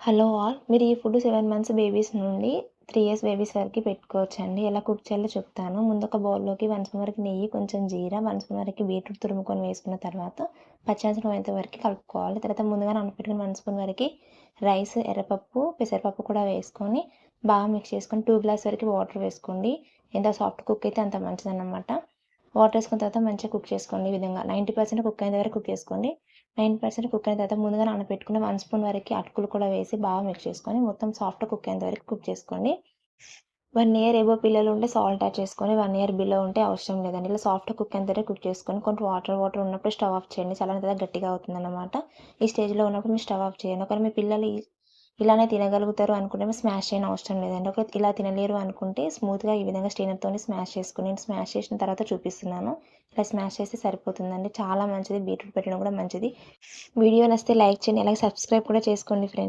Hello all. మీరు ఈ food seven months babies నుండి త్రీ ఇయర్స్ బేబీస్ వరకు పెట్టుకోవచ్చండి. ఎలా కుక్ చేయాలో చెప్తాను. ముందు ఒక బౌల్లోకి వన్ స్పూన్ వరకు నెయ్యి కొంచెం జీరా వన్ స్పూన్ వరకు బీట్రూట్ తురుముకొని వేసుకున్న తర్వాత పచ్చాసనం అయితే వరకు కలుపుకోవాలి. తర్వాత ముందుగా నానబెట్టుకుని వన్ స్పూన్ వరకు రైస్ ఎర్రపప్పు పెసరపప్పు కూడా వేసుకొని బాగా మిక్స్ చేసుకొని టూ గ్లాస్ వరకు వాటర్ వేసుకోండి. ఎంత సాఫ్ట్ కుక్ అయితే అంత మంచిదన్నమాట. వాటర్ వేసుకున్న తర్వాత మంచిగా కుక్ చేసుకోండి ఈ విధంగా. నైంటీ పర్సెంట్ కుక్ అయిన వరకు కుక్ చేసుకోండి. నైంటీ పర్సెంట్ కుక్ అయిన తర్వాత ముందుగా నానబెట్టుకున్న వన్ స్పూన్ వరకు అటుకులు కూడా వేసి బాగా మిక్స్ చేసుకొని మొత్తం సాఫ్ట్ కుక్ అయిన వరకు కుక్ చేసుకోండి. వన్ ఇయర్ ఏవో పిల్లలు ఉంటే సాల్ట్ యాడ్ చేసుకొని వన్ ఇయర్ బిలో ఉంటే అవసరం లేదండి. ఇలా సాఫ్ట్ కుక్ అయిన వరకు కుక్ చేసుకొని కొంచెం వాటర్ వాటర్ ఉన్నప్పుడు స్టవ్ ఆఫ్ చేయండి. చాలా గట్టిగా అవుతుంది అనమాట ఈ స్టేజ్లో ఉన్నప్పుడు మీరు స్టవ్ ఆఫ్ చేయండి. ఒకవేళ మీ పిల్లలు ఇలానే తినగలుగుతారు అనుకుంటే స్మాష్ చేయని అవసరం లేదండి. ఒక ఇలా తినలేరు అనుకుంటే స్మూత్గా ఈ విధంగా స్టీనర్తో స్మాష్ చేసుకుని నేను స్మాష్ చేసిన తర్వాత చూపిస్తున్నాను. ఇలా స్మాష్ చేస్తే సరిపోతుందండి. చాలా మంచిది. బీట్రూట్ పెట్టడం కూడా మంచిది. వీడియో నచ్చితే లైక్ చేయండి. అలాగే సబ్స్క్రైబ్ కూడా చేసుకోండి ఫ్రెండ్స్.